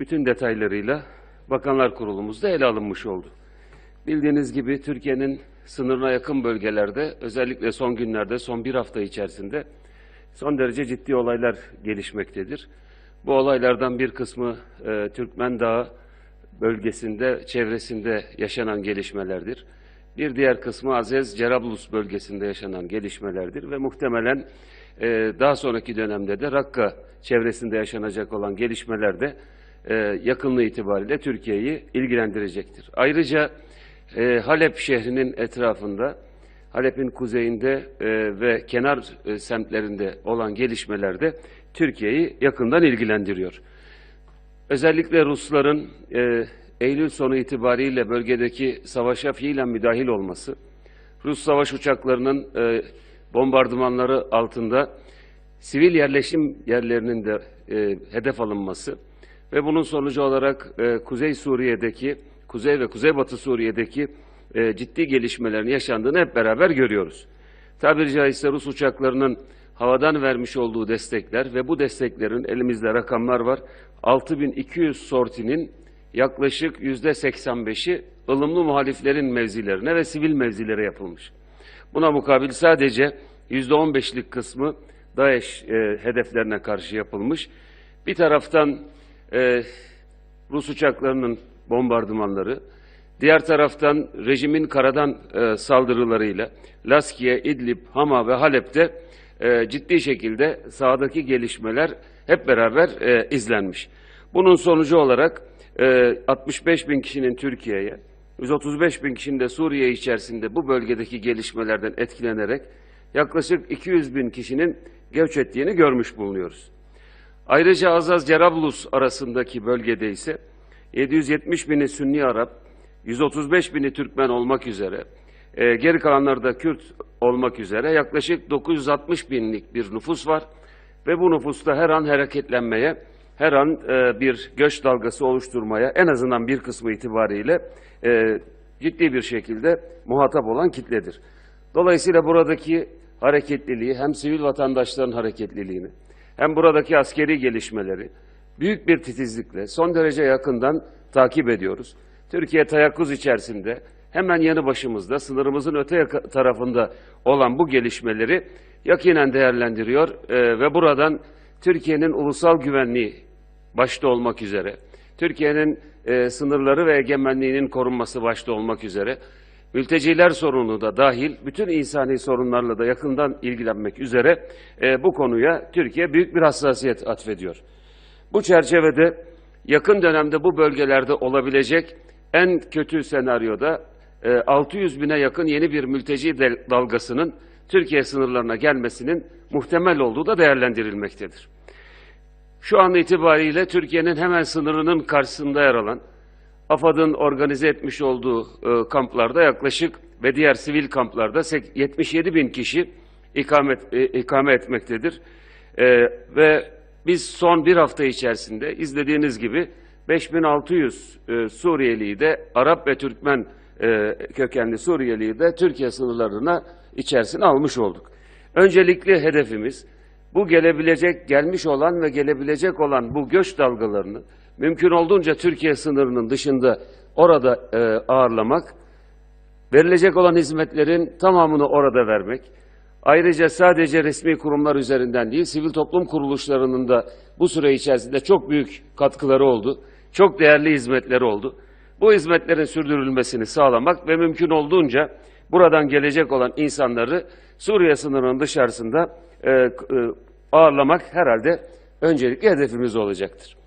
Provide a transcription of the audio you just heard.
bütün detaylarıyla Bakanlar Kurulumuzda ele alınmış oldu. Bildiğiniz gibi Türkiye'nin sınırına yakın bölgelerde özellikle son günlerde, son bir hafta içerisinde son derece ciddi olaylar gelişmektedir. Bu olaylardan bir kısmı e, Türkmen Dağı bölgesinde, çevresinde yaşanan gelişmelerdir. Bir diğer kısmı Azez Cerablus bölgesinde yaşanan gelişmelerdir ve muhtemelen e, daha sonraki dönemde de Rakka çevresinde yaşanacak olan gelişmeler de e, yakınlığı itibariyle Türkiye'yi ilgilendirecektir. Ayrıca e, Halep şehrinin etrafında, Halep'in kuzeyinde e, ve kenar e, semtlerinde olan gelişmeler de Türkiye'yi yakından ilgilendiriyor. Özellikle Rusların Eylül sonu itibariyle bölgedeki savaşa fiilen müdahil olması, Rus savaş uçaklarının bombardımanları altında sivil yerleşim yerlerinin de hedef alınması ve bunun sonucu olarak e, Kuzey Suriye'deki, Kuzey ve Kuzeybatı Suriye'deki e, ciddi gelişmelerin yaşandığını hep beraber görüyoruz. Tabiri caizse Rus uçaklarının havadan vermiş olduğu destekler ve bu desteklerin elimizde rakamlar var. 6200 sortinin yaklaşık yüzde 85'i ılımlı muhaliflerin mevzilerine ve sivil mevzilere yapılmış. Buna mukabil sadece yüzde 15'lik kısmı DAEŞ e, hedeflerine karşı yapılmış. Bir taraftan e, Rus uçaklarının bombardımanları, diğer taraftan rejimin karadan e, saldırılarıyla Laskiye, İdlib, Hama ve Halep'te e, ciddi şekilde sahadaki gelişmeler hep beraber e, izlenmiş. Bunun sonucu olarak e, 65 bin kişinin Türkiye'ye, 135 bin kişinin de Suriye içerisinde bu bölgedeki gelişmelerden etkilenerek yaklaşık 200 bin kişinin göç ettiğini görmüş bulunuyoruz. Ayrıca Azaz Cerablus arasındaki bölgede ise 770 bini Sünni Arap, 135 bini Türkmen olmak üzere, e, geri kalanları da Kürt olmak üzere yaklaşık 960 binlik bir nüfus var ve bu nüfusta her an hareketlenmeye, her an e, bir göç dalgası oluşturmaya en azından bir kısmı itibariyle e, ciddi bir şekilde muhatap olan kitledir. Dolayısıyla buradaki hareketliliği hem sivil vatandaşların hareketliliğini hem buradaki askeri gelişmeleri büyük bir titizlikle son derece yakından takip ediyoruz. Türkiye tayakkuz içerisinde hemen yanı başımızda sınırımızın öte tarafında olan bu gelişmeleri yakinen değerlendiriyor e, ve buradan Türkiye'nin ulusal güvenliği başta olmak üzere, Türkiye'nin e, sınırları ve egemenliğinin korunması başta olmak üzere, mülteciler sorunu da dahil bütün insani sorunlarla da yakından ilgilenmek üzere e, bu konuya Türkiye büyük bir hassasiyet atfediyor. Bu çerçevede yakın dönemde bu bölgelerde olabilecek en kötü senaryoda e, 600 bine yakın yeni bir mülteci dalgasının Türkiye sınırlarına gelmesinin muhtemel olduğu da değerlendirilmektedir. Şu an itibariyle Türkiye'nin hemen sınırının karşısında yer alan AFAD'ın organize etmiş olduğu e, kamplarda yaklaşık ve diğer sivil kamplarda sek- 77 bin kişi ikamet, e, ikame etmektedir. E, ve biz son bir hafta içerisinde izlediğiniz gibi 5600 e, Suriyeliyi de Arap ve Türkmen e, kökenli Suriyeliyi de Türkiye sınırlarına içerisine almış olduk. Öncelikli hedefimiz bu gelebilecek, gelmiş olan ve gelebilecek olan bu göç dalgalarını mümkün olduğunca Türkiye sınırının dışında orada e, ağırlamak, verilecek olan hizmetlerin tamamını orada vermek, ayrıca sadece resmi kurumlar üzerinden değil, sivil toplum kuruluşlarının da bu süre içerisinde çok büyük katkıları oldu, çok değerli hizmetleri oldu. Bu hizmetlerin sürdürülmesini sağlamak ve mümkün olduğunca buradan gelecek olan insanları Suriye sınırının dışarısında e, e, ağırlamak herhalde öncelikli hedefimiz olacaktır.